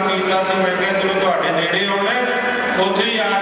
ਕੀਤਾ ਸੀ ਮੈਂ ਕਿਹਾ ਚਲੋ ਤੁਹਾਡੇ ਨੇੜੇ ਆਉਣਾ ਉੱਥੇ ਹੀ ਆ